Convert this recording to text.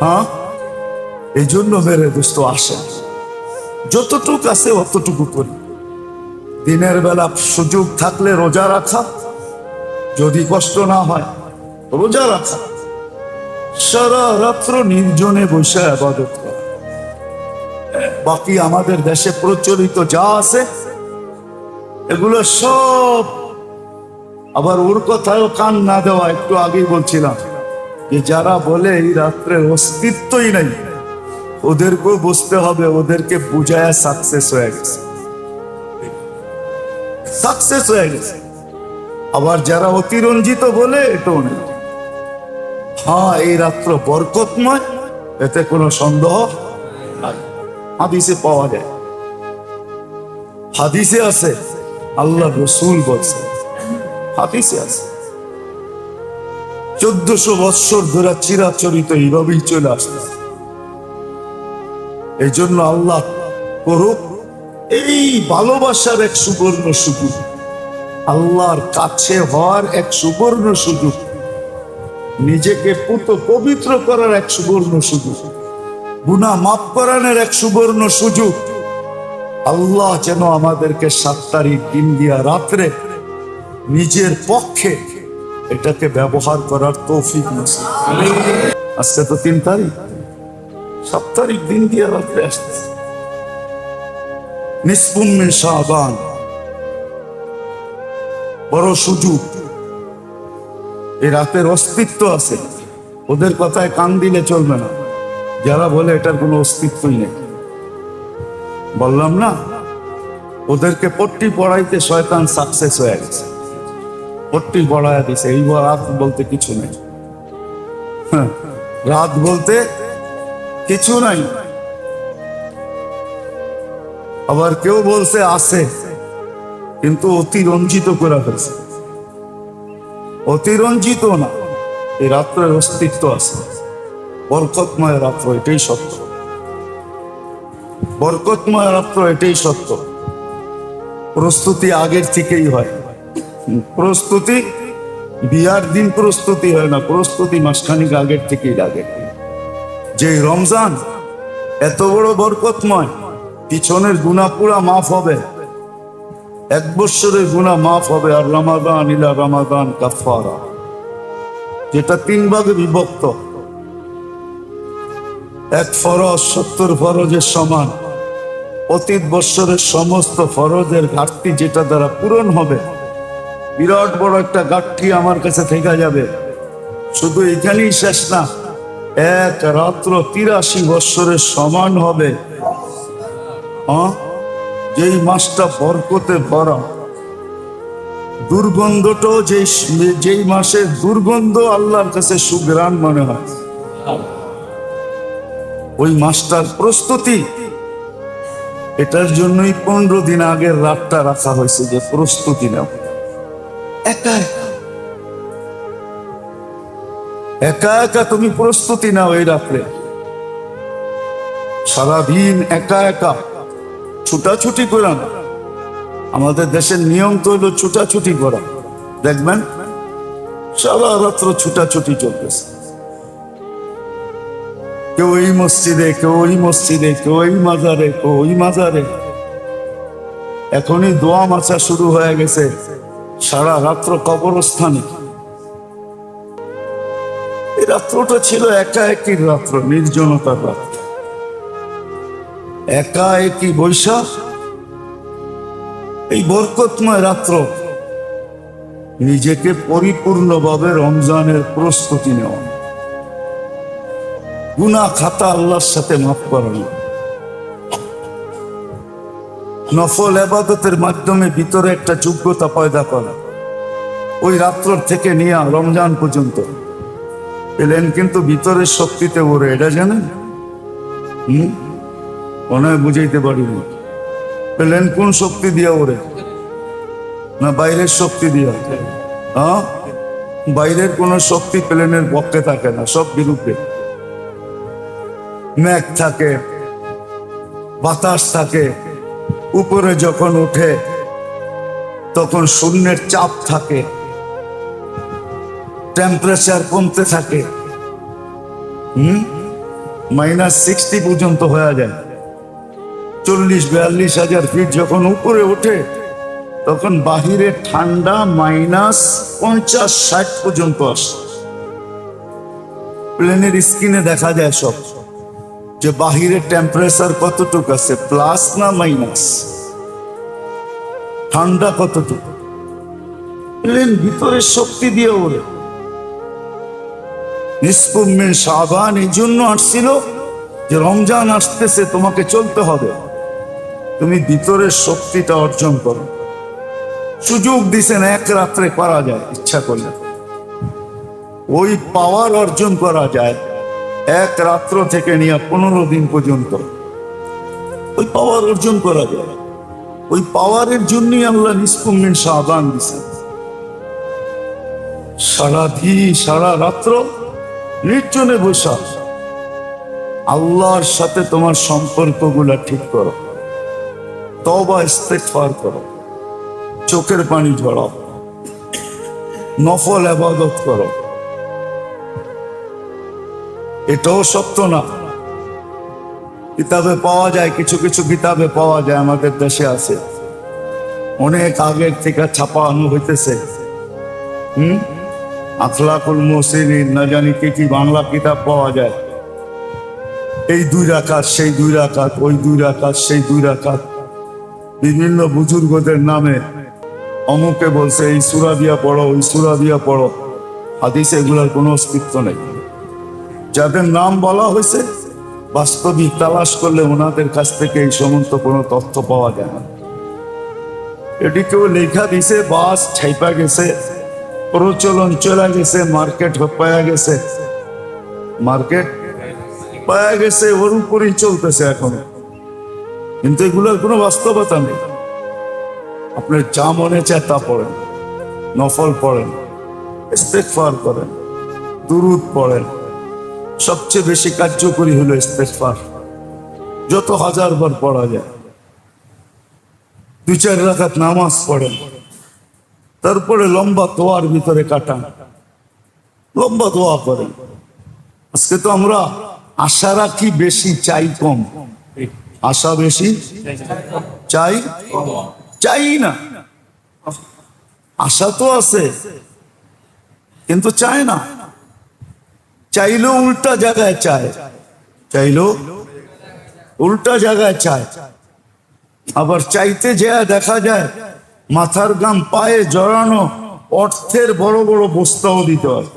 হ্যাঁ? এই জন্য মেরে দোস্ত আসেন যতটুক আছে অতটুকু করি। দিনের বেলা সুযোগ থাকলে রোজা রাখা। যদি কষ্ট না হয়, রোজা রাখা। সারা রাত্র নির্জনে বসে আবাদত করা। বাকি আমাদের দেশে প্রচলিত যা আছে, এগুলো সব আবার ওর কথায়ও কান না দেওয়া, একটু আগেই বলছিলাম। যে যারা বলে এই রাত্রের অস্তিত্বই নাই, ওদেরকেও বুঝতে হবে, ওদেরকে বুঝায় সাকসেস হয়ে গেছে। সাকসেস হয়ে গেছে। আবার যারা অতিরঞ্জিত বলে, এটাও নেই। হ্যাঁ এই রাত্র বরকতময়, এতে কোনো সন্দেহ। হাদিসে পাওয়া যায়। হাদিসে আছে, আল্লাহ রসুল বলছে। হাদিসে আছে। চোদ্দশো বৎসর ধরে চিরাচরিত এইভাবেই চলে আসছে এই জন্য আল্লাহ করুক, এই ভালোবাসার এক সুবর্ণ সুযোগ, আল্লাহর কাছে হওয়ার এক সুবর্ণ সুযোগ, নিজেকে পুত পবিত্র করার এক সুবর্ণ সুযোগ গুণা মাফ করানোর এক সুবর্ণ সুযোগ, আল্লাহ যেন আমাদেরকে সাত তারিখ দিন দিয়া রাত্রে নিজের পক্ষে এটাকে ব্যবহার করার তৌফিক আজকে তো তিন তারিখ। সাত তারিখ দিন দিয়া রাত্রে শাহবান বড় সুযোগ। এই রাতের অস্তিত্ব আছে। ওদের কথায় কান দিলে চলবে না। যারা বলে এটার কোনো অস্তিত্বই নেই। বললাম না, ওদেরকে পট্টি পড়াইতে শয়তান সাকসেস হয়ে গেছে। পট্টি পড়ায় দিছে এই রাত বলতে কিছু নেই। হ্যাঁ, রাত বলতে কিছু নাই। আবার কেউ বলছে আছে কিন্তু অতিরঞ্জিত করে ফেলছে। অতিরঞ্জিত না এই রাত্রের অস্তিত্ব আছে। বরকতময় রাত্র এটাই সত্য। বরকতময় রাত্র এটাই সত্য। প্রস্তুতি আগের থেকেই হয়। প্রস্তুতি? বিয়ার দিন প্রস্তুতি হয় না, প্রস্তুতি মাসখানিক আগের থেকেই লাগে। যে রমজান, এত বড় বরকতময়, পিছনের গুণা পুরা মাফ হবে। এক বৎসরের গুণা মাফ হবে, আর রমাদান ইলা রমাদান কাফারা যেটা তিন ভাগে বিভক্ত। এক ফরজ সত্তর ফরজের সমান। অতীত বৎসরের সমস্ত ফরজের ঘাটতি যেটা দ্বারা পূরণ হবে বিরাট বড় একটা ঘাটতি আমার কাছে থেকে যাবে। শুধু এখানেই শেষ না, এক রাত্র তিরাশি বৎসরের সমান হবে? যেই মাসটা বরকতে ভরা। দুর্গন্ধটাও যেই যেই মাসের দুর্গন্ধ আল্লাহর কাছে সুগ্রাণ মনে হয়। ওই মাসটার প্রস্তুতি। এটার জন্যই পনেরো দিন আগের রাতটা রাখা হয়েছে যে প্রস্তুতি নাও একা একা একা তুমি প্রস্তুতি নাও এই রাত্রে। সারাদিন একা একা, ছুটাছুটি করা না। আমাদের দেশের নিয়ম তো হলো ছুটাছুটি করা। দেখবেন, সারা রাত্র ছুটাছুটি চলতেছে। কেউ এই মসজিদে, কেউ ওই মসজিদে, কেউ এই মাজারে, কেউ ওই মাজারে। এখনই দোয়া মাছা শুরু হয়ে গেছে। সারা রাত্র কবরস্থানে। এই রাত্রটা ছিল একা একই রাত্র, নির্জনতার রাত্র। একা একই বৈশাখ। এই বরকতময় রাত্র নিজেকে পরিপূর্ণভাবে রমজানের প্রস্তুতি নেওয়া। গুনা খাতা আল্লাহর সাথে মাফ করানো নফল এবাদতের মাধ্যমে ভিতরে একটা যোগ্যতা পয়দা করা। ওই রাত্র থেকে নিয়ে রমজান পর্যন্ত। এলেন কিন্তু ভিতরের শক্তিতে ওরে, এটা জানেন? হম? মনে বুঝাইতে পারিনি। পেলেন কোন শক্তি দিয়া ওরে? না বাইরের শক্তি দিয়া? হ্যাঁ? বাইরের কোন শক্তি প্লেনের পক্ষে থাকে না, সব বিরুদ্ধে মেঘ থাকে, বাতাস থাকে উপরে যখন ওঠে তখন শূন্যের চাপ থাকে টেম্পারেচার কমতে থাকে, হুম? মাইনাস সিক্সটি পর্যন্ত হয়ে যায়। চল্লিশ, বিয়াল্লিশ হাজার ফিট যখন উপরে ওঠে তখন বাহিরে ঠান্ডা মাইনাস পঞ্চাশ, ষাট পর্যন্ত আসে। প্লেনের স্ক্রিনে দেখা যায় সব। যে বাহিরের টেম্পারেচার কতটুকু আছে প্লাস না মাইনাস ঠান্ডা কতটুকু? প্লেন ভিতরে শক্তি দিয়ে ওরে। নিষ্পুমের সাবান এই জন্য আসছিল যে রমজান আসতেছে, তোমাকে চলতে হবে। তুমি ভিতরের শক্তিটা অর্জন করো। সুযোগ দিছেন এক রাত্রে করা যায়, ইচ্ছা করলে। ওই পাওয়ার অর্জন করা যায়। এক রাত্র থেকে নিয়ে পনেরো দিন পর্যন্ত। ওই পাওয়ার অর্জন করা যায়। ওই পাওয়ারের জন্যই আল্লাহ সাবান দিছেন সারা দিন, সারা রাত্র নির্জনে বসা আল্লাহর সাথে তোমার সম্পর্কগুলা ঠিক করো। তবা ইস্তেকফার করো। চোখের পানি ঝরাও। নফল আবাদত করো। এটাও সত্য না। কিতাবে পাওয়া যায়, কিছু কিছু কিতাবে পাওয়া যায়, আমাদের দেশে আছে। অনেক আগের থেকে ছাপানো হইতেছে। হুম? আখলাকুল মোসিন না জানি কি কি বাংলা কিতাব পাওয়া যায়। এই দুই রাকাত, সেই দুই রাকাত, ওই দুই রাকাত, সেই দুই রাকাত। বিভিন্ন বুজুর্গদের নামে অমুকে বলছে, এই সুরা দিয়া পড়ো, ওই সুরা দিয়া পড়ো। হাদিসে এগুলার কোনো অস্তিত্ব নেই। যাদের নাম বলা হয়েছে বাস্তবিক তালাশ করলে ওনাদের কাছ থেকে এই সমস্ত কোনো তথ্য পাওয়া যায় না। এটি কেউ লেখা দিছে, বাস ছাইপা গেছে, প্রচলন চলে গেছে, মার্কেট পায়া গেছে। মার্কেট পায়া গেছে, ওর উপরেই চলতেছে এখন। কিন্তু এগুলোর কোনো বাস্তবতা নেই। আপনার যা মনে চায় তা পড়েন, নফল পড়েন ইস্তেকফার করেন, দুরুদ পড়েন। সবচেয়ে বেশি কার্যকরী হলো ইস্তেকফার যত হাজার বার পড়া যায়, দুই চার রাখাত নামাজ পড়েন, তারপরে লম্বা তোয়ার ভিতরে কাটান, লম্বা দোয়া করেন। আজকে তো আমরা আশা রাখি বেশি চাই কম। আশা বেশি চাই চাই না। আশা তো আছে, কিন্তু চায় না। চাইলেও উল্টা জায়গায় চায়। চাইলো উল্টা জায়গায় চায়। আবার চাইতে যা দেখা যায়, মাথার গাম পায়ে জড়ানো অর্থের বড় বড় বস্তাও দিতে হয়।